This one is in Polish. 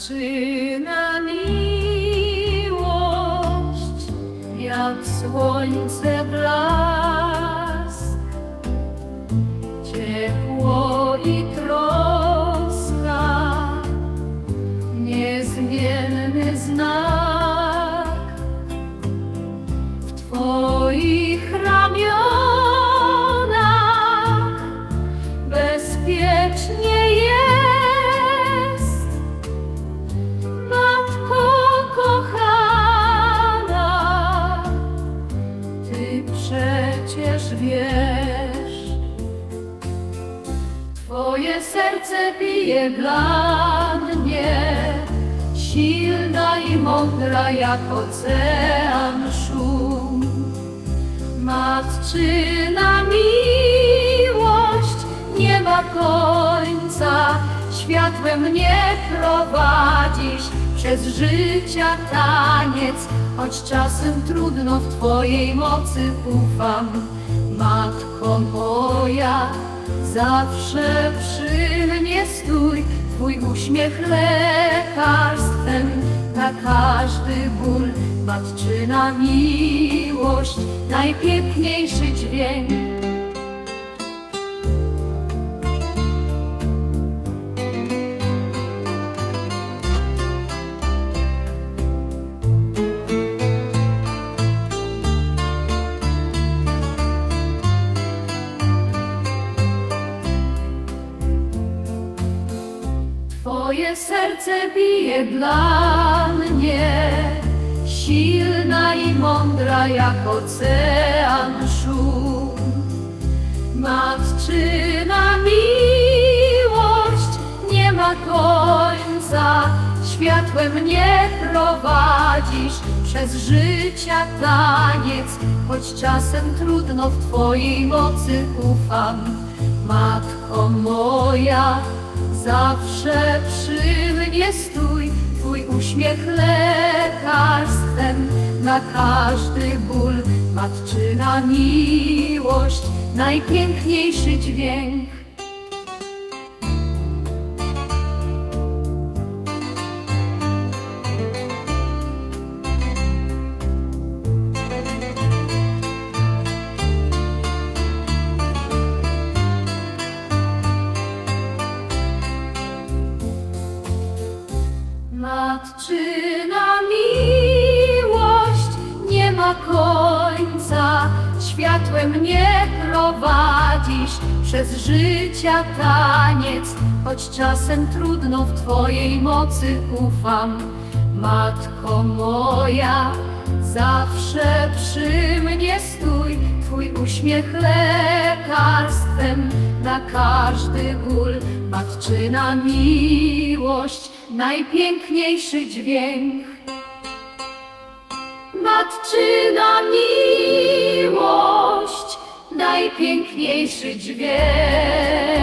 Zaczyna miłość, jak słońce blask. Serce bije dla mnie, silna i mądra jak ocean szum. Matczyna miłość nie ma końca, światłem mnie prowadzisz przez życia taniec, choć czasem trudno w Twojej mocy ufam. Matko moja, zawsze przy mnie stój, Twój uśmiech lekarstwem na każdy ból. Matczyna miłość, najpiękniejszy dźwięk. Twoje serce bije dla mnie, silna i mądra jak ocean szum. Matczyna miłość nie ma końca, światłem mnie prowadzisz przez życia taniec, choć czasem trudno w Twojej mocy ufam. Matko moja, zawsze przy mnie stój, Twój uśmiech lekarstwem na każdy ból. Matczyna miłość, najpiękniejszy dźwięk. Matczyna miłość nie ma końca, światłem mnie prowadzisz. Przez życia taniec, choć czasem trudno w Twojej mocy ufam. Matko moja, zawsze przy mnie stój, Twój uśmiech lekarstwem na każdy ból. Matczyna miłość, najpiękniejszy dźwięk. Matczyna miłość, najpiękniejszy dźwięk.